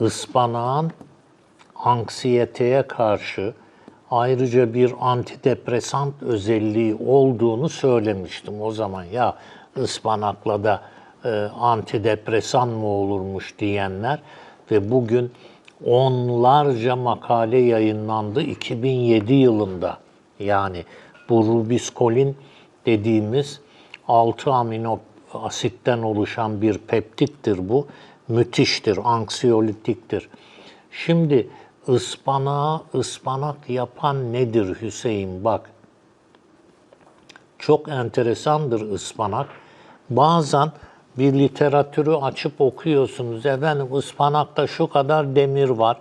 ıspanağın anksiyeteye karşı ayrıca bir antidepresan özelliği olduğunu söylemiştim o zaman. Ya ıspanakla da e, antidepresan mı olurmuş diyenler ve bugün onlarca makale yayınlandı 2007 yılında. Yani bu rubiskolin dediğimiz 6 amino asitten oluşan bir peptittir bu. Müthiştir, anksiyolitiktir. Şimdi ıspanağı ıspanak yapan nedir Hüseyin? Bak, çok enteresandır ıspanak. Bazen bir literatürü açıp okuyorsunuz. Efendim ıspanakta şu kadar demir var.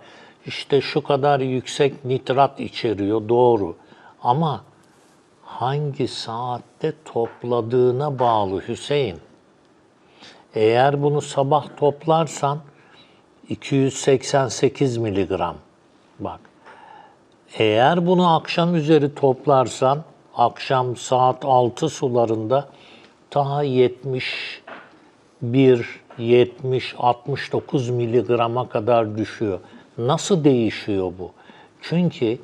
işte şu kadar yüksek nitrat içeriyor. Doğru. Ama hangi saatte topladığına bağlı Hüseyin. Eğer bunu sabah toplarsan 288 miligram. Bak. Eğer bunu akşam üzeri toplarsan akşam saat 6 sularında daha 71, 70, 69 miligrama kadar düşüyor. Nasıl değişiyor bu? Çünkü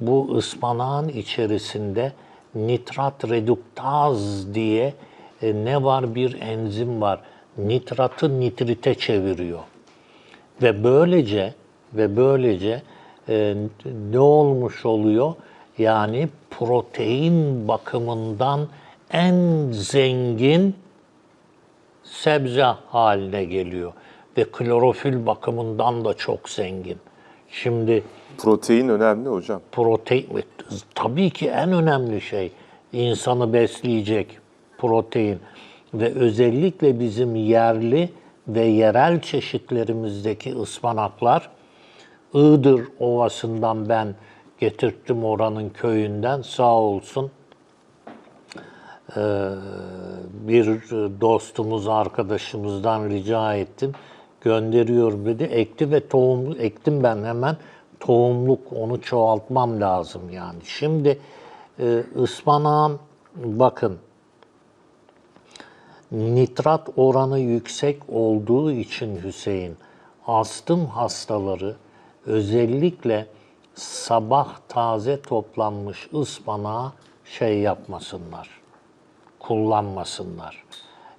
bu ıspanağın içerisinde nitrat reduktaz diye e, ne var bir enzim var. Nitratı nitrite çeviriyor. Ve böylece ve böylece e, ne olmuş oluyor? Yani protein bakımından en zengin sebze haline geliyor ve klorofil bakımından da çok zengin. Şimdi Protein önemli hocam. protein tabii ki en önemli şey insanı besleyecek protein ve özellikle bizim yerli ve yerel çeşitlerimizdeki ıspanaklar Iğdır Ovası'ndan ben getirttim oranın köyünden sağ olsun. Ee, bir dostumuz arkadaşımızdan rica ettim. Gönderiyorum dedi. Ekti ve tohum ektim ben hemen. Tohumluk onu çoğaltmam lazım yani. Şimdi e, ıspanağın bakın nitrat oranı yüksek olduğu için Hüseyin astım hastaları özellikle sabah taze toplanmış ıspanağı şey yapmasınlar, kullanmasınlar.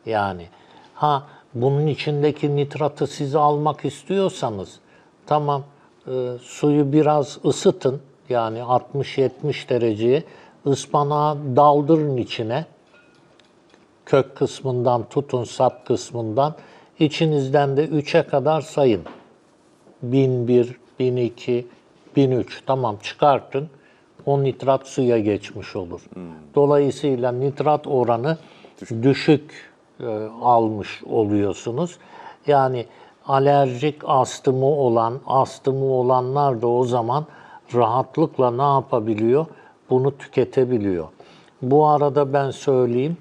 Yani ha bunun içindeki nitratı siz almak istiyorsanız tamam e, suyu biraz ısıtın yani 60-70 dereceye ıspanağı daldırın içine kök kısmından tutun sap kısmından içinizden de 3'e kadar sayın. 1001, 1002, 1003 tamam çıkartın. O nitrat suya geçmiş olur. Dolayısıyla nitrat oranı düşük, e, almış oluyorsunuz. Yani alerjik astımı olan, astımı olanlar da o zaman rahatlıkla ne yapabiliyor? Bunu tüketebiliyor. Bu arada ben söyleyeyim.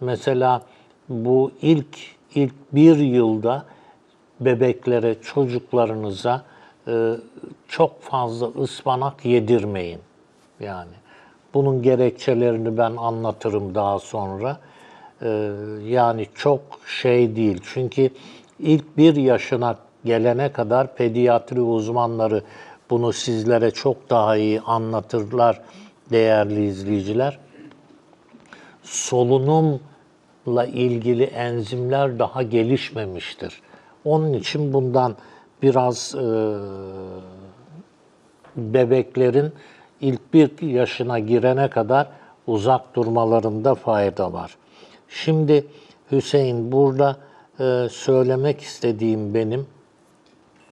Mesela bu ilk ilk bir yılda bebeklere, çocuklarınıza e, çok fazla ıspanak yedirmeyin. Yani bunun gerekçelerini ben anlatırım daha sonra. E, yani çok şey değil. Çünkü ilk bir yaşına gelene kadar pediatri uzmanları bunu sizlere çok daha iyi anlatırlar değerli izleyiciler solunumla ilgili enzimler daha gelişmemiştir. Onun için bundan biraz e, bebeklerin ilk bir yaşına girene kadar uzak durmalarında fayda var. Şimdi Hüseyin burada e, söylemek istediğim benim